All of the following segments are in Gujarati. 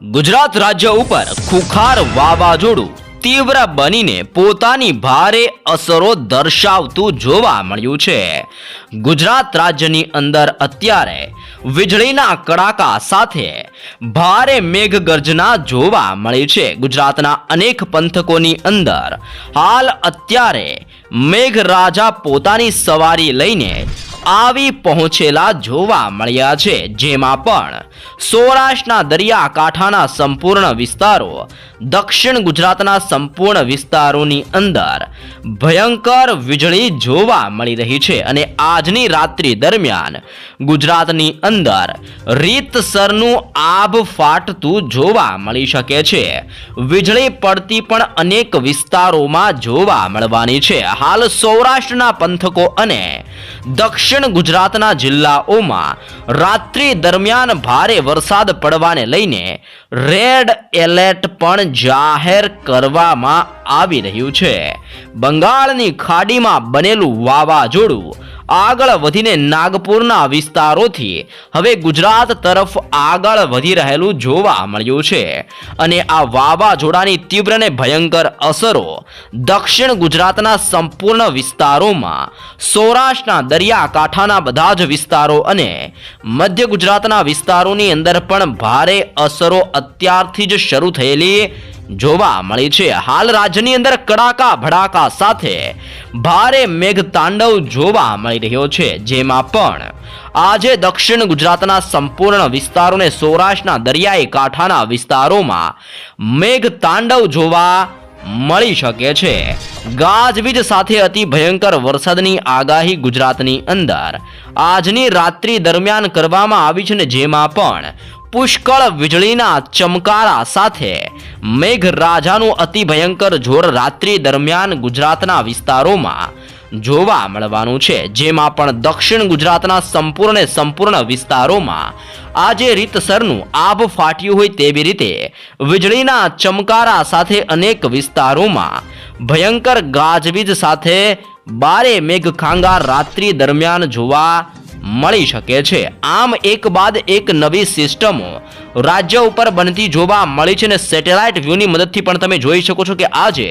ગુજરાત રાજ્ય ઉપર ખુખાર વાવાઝોડું તીવ્ર બનીને પોતાની ભારે અસરો દર્શાવતું જોવા મળ્યું છે. ગુજરાત રાજ્યની અંદર અત્યારે વીજળીના કડાકા સાથે ભારે મેઘગર્જના જોવા મળી છે. ગુજરાતના અનેક પંથકોની અંદર હાલ અત્યારે મેઘરાજા પોતાની સવારી લઈને આવી પહોંચેલા જોવા મળ્યા છે. જેમાં પણ સૌરાષ્ટ્રના દરિયાકાંઠાના સંપૂર્ણ વિસ્તારો, દક્ષિણ ગુજરાતના સંપૂર્ણ વિસ્તારોની અંદર ભયંકર વીજળી જોવા મળી રહી છે અને આજની રાત્રિ દરમિયાન ગુજરાતની અંદર રીતસરનું આભ ફાટતું જોવા મળી શકે છે. વીજળી પડતી પણ અનેક વિસ્તારોમાં જોવા મળવાની છે. હાલ સૌરાષ્ટ્રના પંથકો અને દક્ષિણ ગુજરાતના જિલ્લાઓમાં રાત્રિ દરમિયાન ભારે વરસાદ પડવાને લઈને રેડ એલર્ટ પણ જાહેર કરવામાં આવી રહ્યું છે. બંગાળની ખાડીમાં બનેલું વાવાઝોડું આગળ વધીને નાગપુરના વિસ્તારોથી હવે ગુજરાત તરફ આગળ વધી રહેલું જોવા મળ્યું છે. અને આ વાવાઝોડાની તીવ્ર અને ભયંકર અસરો દક્ષિણ ગુજરાતના સંપૂર્ણ વિસ્તારોમાં, સૌરાષ્ટ્રના દરિયાકાંઠાના બધા જ વિસ્તારો અને મધ્ય ગુજરાતના વિસ્તારોની અંદર પણ ભારે અસરો અત્યારથી જ શરૂ થયેલી જોવા મળી છે. હાલ રાજ્યની અંદર કડાકા ભડાકા સાથે ભારે મેઘતાંડવ જોવા મળી રહ્યો છે. જેમાં પણ આજે દક્ષિણ ગુજરાતના સંપૂર્ણ વિસ્તારોને સૌરાષ્ટ્રના દરિયાઈ કાંઠાના વિસ્તારોમાં મેઘતાંડવ જોવા મળી શકે છે. ગાજવીજ સાથે અતિ ભયંકર વરસાદની આગાહી ગુજરાતની અંદર. આજની રાત્રિ દરમિયાન કરવામાં આવી છે ને જેમાં પણ પુષ્કળ વીજળીના ચમકારા સાથે મેઘરાજાનું અતિ ભયંકર જોર રાત્રિ દરમિયાન ગુજરાતના વિસ્તારોમાં જોવા મળવાનું છે. જેમાં પણ દક્ષિણ ગુજરાતના સંપૂર્ણ સંપૂર્ણ વિસ્તારોમાં આજે રીતસરનું આભ ફાટ્યું હોય તેવી રીતે વીજળીના ચમકારા સાથે અનેક વિસ્તારોમાં ભયંકર ગાજવીજ સાથે બારે મેઘખાંગા રાત્રિ દરમિયાન જોવા મળી શકે છે. આમ એક બાદ એક નવી સિસ્ટમો રાજ્ય ઉપર બનતી જોવા મળી છે અને સેટેલાઇટ વ્યૂની મદદથી પણ તમે જોઈ શકો છો કે આજે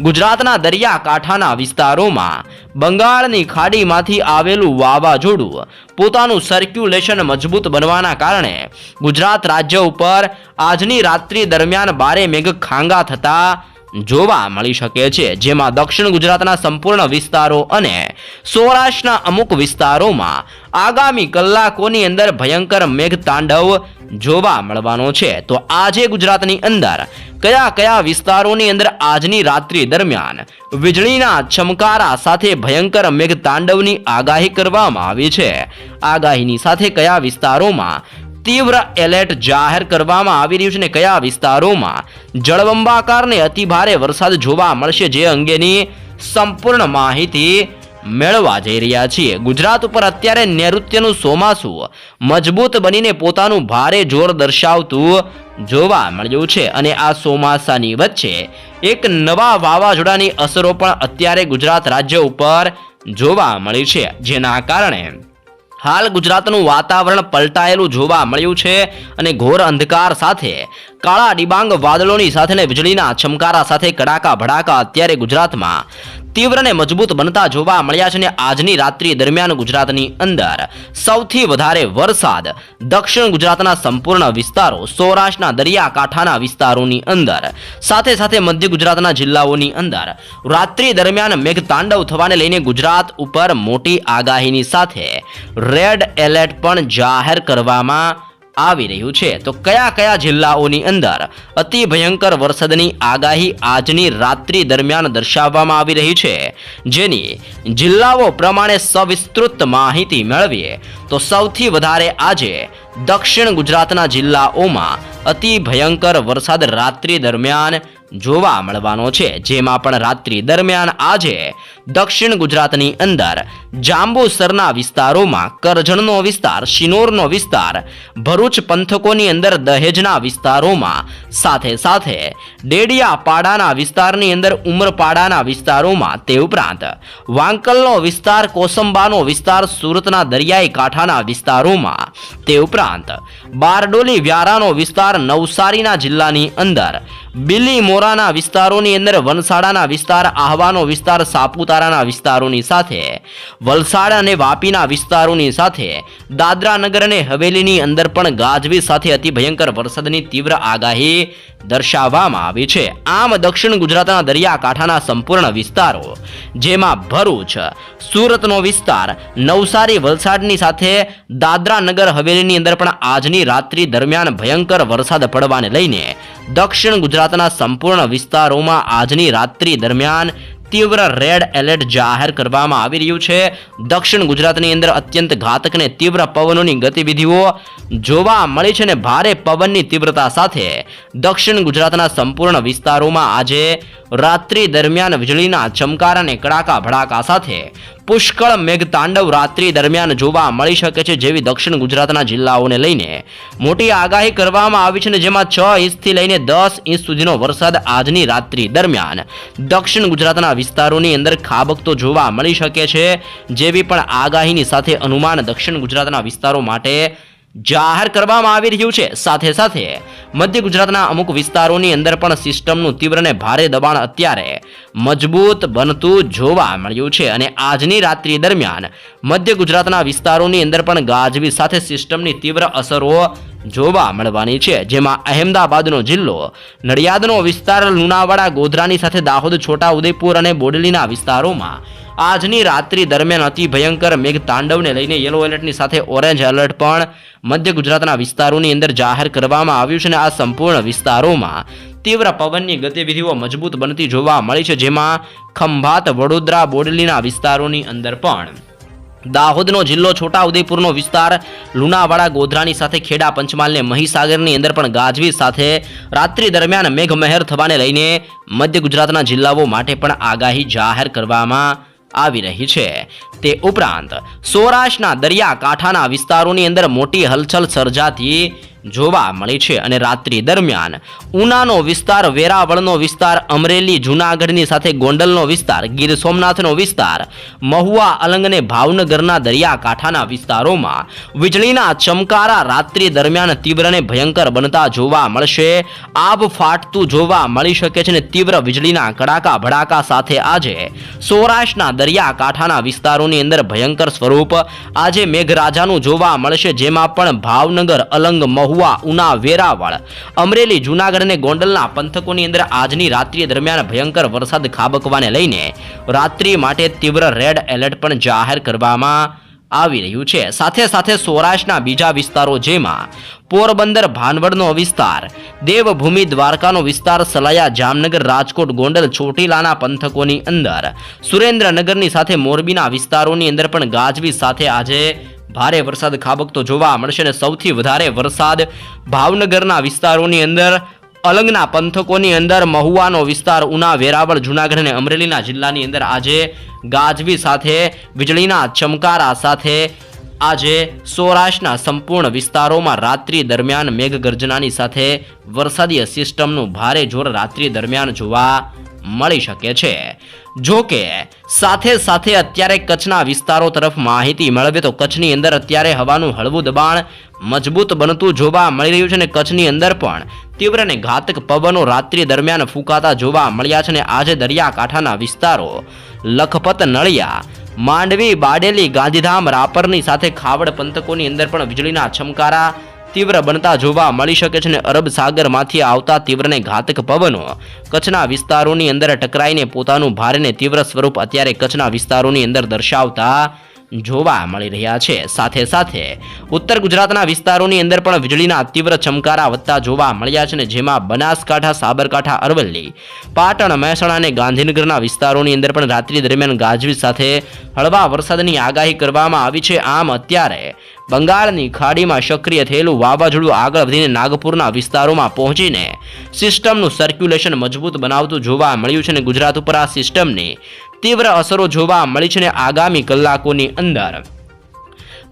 ગુજરાતના દરિયાકાંઠાના વિસ્તારોમાં બંગાળની ખાડીમાંથી આવેલું વાવાઝોડું પોતાનું સર્ક્યુલેશન મજબૂત બનવાના કારણે ગુજરાત રાજ્ય ઉપર આજની રાત્રિ દરમિયાન બારે મેઘ ખાંગા થતા જોવા મળી શકે છે, જેમાં દક્ષિણ ગુજરાતના સંપૂર્ણ વિસ્તારો અને સૌરાષ્ટ્રના અમુક વિસ્તારોમાં આગામી કલાકોની અંદર ભયંકર મેઘતાંડવ જોવા મળવાનો છે. તો આજે ગુજરાતની અંદર કયા કયા વિસ્તારોની અંદર આજની રાત્રિ દરમિયાન વીજળીના ચમકારા સાથે ભયંકર મેઘતાંડવની આગાહી કરવામાં આવી છે? આગાહીની સાથે કયા વિસ્તારોમાં તીવ્ર એલર્ટ જાહેર કરવામાં આવી રહ્યું છે ને કયા વિસ્તારોમાં? જળબંબાકારને અતિભારે વરસાદ જોવા મળશે જે અંગેની સંપૂર્ણ માહિતી મેળવા જઈ રહ્યા છીએ. ગુજરાત ઉપર અત્યારે નૈઋત્યનું ચોમાસું મજબૂત બનીને પોતાનું ભારે જોર દર્શાવતું જોવા મળ્યું છે અને આ ચોમાસાની વચ્ચે એક નવા વાવાઝોડાની અસરો પણ અત્યારે ગુજરાત રાજ્ય ઉપર જોવા મળી છે, જેના કારણે હાલ ગુજરાતનું વાતાવરણ પલટાયેલું જોવા મળ્યું છે અને ઘોર અંધકાર સાથે કાળા ડિબાંગ વાદળોની સાથે વીજળીના ચમકારા સાથે કડાકા ભડાકા અત્યારે ગુજરાતમાં તીવ્ર ને મજબૂત બનતા જોવા મળ્યા છે અને આજની રાત્રિ દરમિયાન ગુજરાતની અંદર સૌથી વધારે વરસાદ દક્ષિણ ગુજરાતના સંપૂર્ણ વિસ્તારો, સૌરાષ્ટ્રના દરિયાકાંઠાના વિસ્તારોની અંદર, સાથે સાથે મધ્ય ગુજરાતના જિલ્લાઓની અંદર. રાત્રિ દરમિયાન મેઘતાંડવ થવાને લઈને ગુજરાત ઉપર મોટી આગાહીની સાથે રેડ એલર્ટ પણ જાહેર કરવામાં આવી રહ્યું છે. તો કયા કયા જિલ્લાઓની અંદર અતિ ભયંકર વરસાદની આગાહી આજની રાત્રિ દરમિયાન દર્શાવવામાં આવી રહી છે? જેની જિલ્લાઓ પ્રમાણે સવિસ્તૃત માહિતી મેળવીએ, તો સૌથી વધારે આજે દક્ષિણ ગુજરાતના જિલ્લાઓમાં અતિ ભયંકર વરસાદ રાત્રિ દરમિયાન જોવા મળવાનો છે. જેમાં પણ રાત્રિ દરમિયાન આજે દક્ષિણ ગુજરાતની અંદર જાંબુસરના વિસ્તારોમાં કરજણનો વિસ્તાર, શિનોરનો વિસ્તાર, ભરૂચ પંથકોની અંદર દહેજના વિસ્તારોમાં, સાથે સાથે ડેડિયાપાડાના વિસ્તારની અંદર ઉમરપાડાના વિસ્તારોમાં તે ઉપરાંત વાંકલનો વિસ્તાર, કોસંબાનો વિસ્તાર, સુરતના દરિયાઈ કાંઠાના વિસ્તારોમાં તે ઉપરાંત બારડોલી વ્યારાનો વિસ્તાર, નવસારીના જિલ્લાની અંદર બિલી મોરાના વિસ્તારોની અંદર વનસાડાના વિસ્તાર, આહવાનો વિસ્તાર, સાપુતારાના વિસ્તારોની સાથે, વલસાડ અને વાપીના વિસ્તારોની સાથે દાદરા નગર અને હવેલીની અંદર પણ ગાજવીજ સાથે અતિ ભયંકર વરસાદની તીવ્ર આગાહી દર્શાવવામાં આવી છે. આમ દક્ષિણ ગુજરાતના દરિયાકાંઠાના સંપૂર્ણ વિસ્તારો, જેમાં ભરૂચ, સુરતનો વિસ્તાર, નવસારી, વલસાડની સાથે દાદરા નગર હવેલીની અંદર પણ આજની રાત્રિ દરમિયાન ભયંકર વરસાદ પડવાને લઈને દક્ષિણ ગુજરાતના સંપૂર્ણ વિસ્તારોમાં આજની રાત્રિ દરમિયાન તીવ્ર રેડ એલર્ટ જાહેર કરવામાં આવી રહ્યું છે. દક્ષિણ ગુજરાતની અંદર અત્યંત ઘાતક અને તીવ્ર પવનોની ગતિવિધિઓ જોવા મળી છે અને ભારે પવનની તીવ્રતા સાથે દક્ષિણ ગુજરાતના સંપૂર્ણ વિસ્તારોમાં આજે રાત્રિ દરમિયાન વીજળીના ચમકાર અને કડાકા ભડાકા સાથે પુષ્કળ મેઘતાંડવ રાત્રિ દરમિયાન જોવા મળી શકે છે જેવી દક્ષિણ ગુજરાતના જિલ્લાઓને લઈને. મોટી આગાહી કરવામાં આવી છે ને જેમાં છ ઇંચથી લઈને દસ ઇંચ સુધીનો વરસાદ આજની રાત્રિ દરમિયાન. દક્ષિણ ગુજરાતના વિસ્તારોની અંદર ખાબકતો જોવા મળી શકે છે જેવી પણ આગાહીની સાથે અનુમાન દક્ષિણ ગુજરાતના વિસ્તારો માટે જાહેર કરવામાં આવી રહ્યું છે. સાથે સાથે મધ્ય ગુજરાતના અમુક વિસ્તારોની અંદર પણ સિસ્ટમનું તીવ્ર અને ભારે દબાણ અત્યારે મજબૂત બનતું જોવા મળ્યું છે અને આજની રાત્રિ દરમિયાન મધ્ય ગુજરાતના વિસ્તારોની અંદર પણ ગાજવી સાથે સિસ્ટમની તીવ્ર અસરો જોવા મળવાની છે. જેમાં અહેમદાબાદનો જિલ્લો, નડિયાદનો વિસ્તાર, લુણાવાડા, ગોધરાની સાથે દાહોદ છોટા ઉદેપુર અને બોડલીના વિસ્તારોમાં આજની રાત્રિ દરમિયાન અતિ ભયંકર મેઘ તાંડવને લઈને યલો એલર્ટની સાથે ઓરેન્જ એલર્ટ પણ મધ્ય ગુજરાતના વિસ્તારોની અંદર જાહેર કરવામાં આવ્યું છે અને આ સંપૂર્ણ વિસ્તારોમાં તીવ્ર પવનની ગતિવિધિઓ મજબૂત બનતી જોવા મળી છે. જેમાં ખંભાત, વડોદરા, બોડલીના વિસ્તારોની અંદર પણ દાહોદનો જિલ્લો છોટાઉદેપુરનો વિસ્તાર, લુણાવાડા ગોધરાની સાથે ખેડા પંચમહાલને મહીસાગરની અંદર પણ ગાજવીજ સાથે રાત્રિ દરમિયાન મેઘમહેર થવાને લઈને મધ્ય ગુજરાતના જિલ્લાઓ માટે પણ આગાહી જાહેર કરવામાં આવી રહી છે. તે ઉપરાંત સૌરાષ્ટ્રના દરિયાકાંઠાના વિસ્તારોની અંદર મોટી હલચલ સર્જાતી જોવા મળી છે અને રાત્રિ દરમિયાન ઉનાનો વિસ્તાર, વેરાવળનો વિસ્તાર, અમરેલી, જૂનાગઢની સાથે ગોંડલનો વિસ્તાર, ગીર સોમનાથનો વિસ્તાર, મહુવા, અલંગ અને ભાવનગરના દરિયાકાંઠાના વિસ્તારોમાં વીજળીના ચમકારા રાત્રિ દરમિયાન તીવ્ર અને ભયંકર બનતા જોવા મળશે. આબ ફાટતું જોવા મળી શકે છે અને તીવ્ર વીજળીના કડાકા ભડાકા સાથે આજે સૌરાષ્ટ્રના દરિયાકાંઠાના વિસ્તારોની અંદર ભયંકર સ્વરૂપ. આજે મેઘરાજાનું જોવા મળશે, જેમાં પણ ભાવનગર, અલંગ મહુવા, ઉના વેરાવળ અમરેલી, જૂનાગઢ અને ગોંડલના પંથકોની અંદર આજની રાત્રિ દરમિયાન ભયંકર વરસાદ ખાબકવાને લઈને રાત્રિ માટે તીવ્ર રેડ એલર્ટ પણ જાહેર કરવામાં આવી રહ્યું છે. સાથે સાથે સૌરાષ્ટ્રના બીજા વિસ્તારો જેમાં પોરબંદર, ભાનવડનો વિસ્તાર, દેવભૂમિ, દ્વારકાનો વિસ્તાર, સલાયા, જામનગર, રાજકોટ, ગોંડલ, ચોટીલાના પંથકોની અંદર. સુરેન્દ્રનગરની સાથે મોરબીના વિસ્તારોની અંદર પણ ગાજવી સાથે આજે ભારે વરસાદ ખાબકતો જોવા મળશે અને સૌથી વધારે વરસાદ ભાવનગરના વિસ્તારોની અંદર અલંગના પંથકોની અંદર મહુવાનો વિસ્તાર, ઉના, વેરાવળ, જૂનાગઢ અને અમરેલીના જિલ્લાની અંદર આજે ગાજવી સાથે, વીજળીના ચમકારા સાથે આજે સૌરાષ્ટ્રના સંપૂર્ણ વિસ્તારોમાં રાત્રિ દરમિયાન મેઘગર્જનાની સાથે વરસાદીય સિસ્ટમનું ભારે જોર રાત્રિ દરમિયાન જોવા મળી શકે છે. જો કે, સાથે સાથે અત્યારે કચ્છના વિસ્તારો તરફ માહિતી મેળવે તો કચ્છની અંદર અત્યારે હવાનું હળવું દબાણ મજબૂત બનતું જોવા મળી રહ્યું છે અને કચ્છની અંદર પણ તીવ્ર અને ઘાતક પવનો રાત્રિ દરમિયાન ફૂંકાતા જોવા મળ્યા છે અને આજે દરિયાકાંઠાના વિસ્તારો, લખપત, નળિયા, માંડવી, બાડેલી, ગાંધીધામ, રાપરની સાથે ખાવડ પંથકોની અંદર પણ વીજળીના છમકારા તીવ્ર બનતા જોવા મળી શકે છે અને અરબ સાગરમાંથી આવતા તીવ્રને ઘાતક પવનો કચ્છના વિસ્તારોની અંદર ટકરાઈને પોતાનું ભારે તીવ્ર સ્વરૂપ અત્યારે કચ્છના વિસ્તારોની અંદર દર્શાવતા જોવા મળી રહ્યા છે. સાથે સાથે ઉત્તર ગુજરાતના વિસ્તારોની અંદર પણ વીજળીના તીવ્ર ચમકારા વધતા જોવા મળ્યા છે ને જેમાં બનાસકાંઠા, સાબરકાંઠા, અરવલ્લી, પાટણ, મહેસાણા અને ગાંધીનગરના વિસ્તારોની અંદર પણ રાત્રિ દરમિયાન ગાજવીજ સાથે હળવા વરસાદની આગાહી કરવામાં આવી છે. આમ અત્યારે બંગાળની ખાડીમાં સક્રિય થયેલું વાવાઝોડું આગળ વધીને નાગપુરના વિસ્તારોમાં પહોંચીને સિસ્ટમનું સર્ક્યુલેશન મજબૂત બનાવતું જોવા મળ્યું છે અને ગુજરાત ઉપર આ સિસ્ટમની તીવ્ર અસરો જોવા મળી છે અને આગામી કલાકોની અંદર.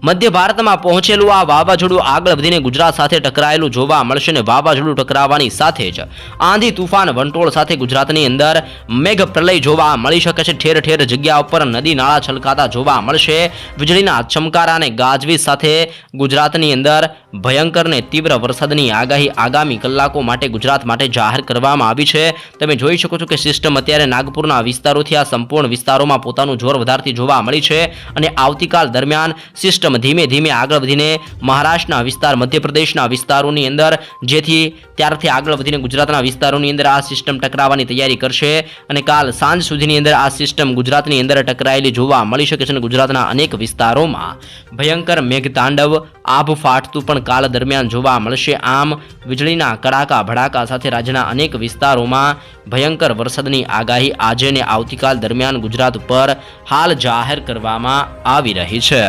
મધ્ય ભારતમાં પહોંચેલું આ વાવાઝોડું આગળ વધીને ગુજરાત સાથે ટકરાયેલું જોવા મળશે અને વાવાઝોડું ટકરાવવાની સાથે જ આંધી તુફાન વંટોળ સાથે ગુજરાતની અંદર મેઘ પ્રલય જોવા મળી શકે છે. ઠેર ઠેર જગ્યા ઉપર નદી નાળા છલકાતા જોવા મળશે. વીજળીના ચમકારા અને ગાજવીજ સાથે ગુજરાતની અંદર ભયંકર ને તીવ્ર વરસાદની આગાહી આગામી કલાકો માટે ગુજરાત માટે જાહેર કરવામાં આવી છે. તમે જોઈ શકો છો કે સિસ્ટમ અત્યારે નાગપુરના વિસ્તારોથી આ સંપૂર્ણ વિસ્તારોમાં પોતાનું જોર વધારતી જોવા મળી છે અને આવતીકાલ દરમિયાન સિસ્ટમ ધીમે ધીમે આગળ વધીને મહારાષ્ટ્રના વિસ્તાર, મધ્યપ્રદેશના વિસ્તારોની અંદર, જેથી ત્યારથી આગળ વધીને ગુજરાતના વિસ્તારોની અંદર આ સિસ્ટમ ટકરાવવાની તૈયારી કરશે અને કાલ સાંજ સુધીની અંદર આ સિસ્ટમ ગુજરાતની અંદર ટકરાયેલી જોવા મળી શકે છે અને ગુજરાતના અનેક વિસ્તારોમાં ભયંકર મેઘતાંડવ, આભ ફાટતું પણ કાલ દરમિયાન જોવા મળશે. આમ, વીજળીના કડાકા ભડાકા સાથે રાજ્યના અનેક વિસ્તારોમાં ભયંકર વરસાદની આગાહી આજે ને આવતીકાલ દરમિયાન ગુજરાત ઉપર હાલ જાહેર કરવામાં આવી રહી છે.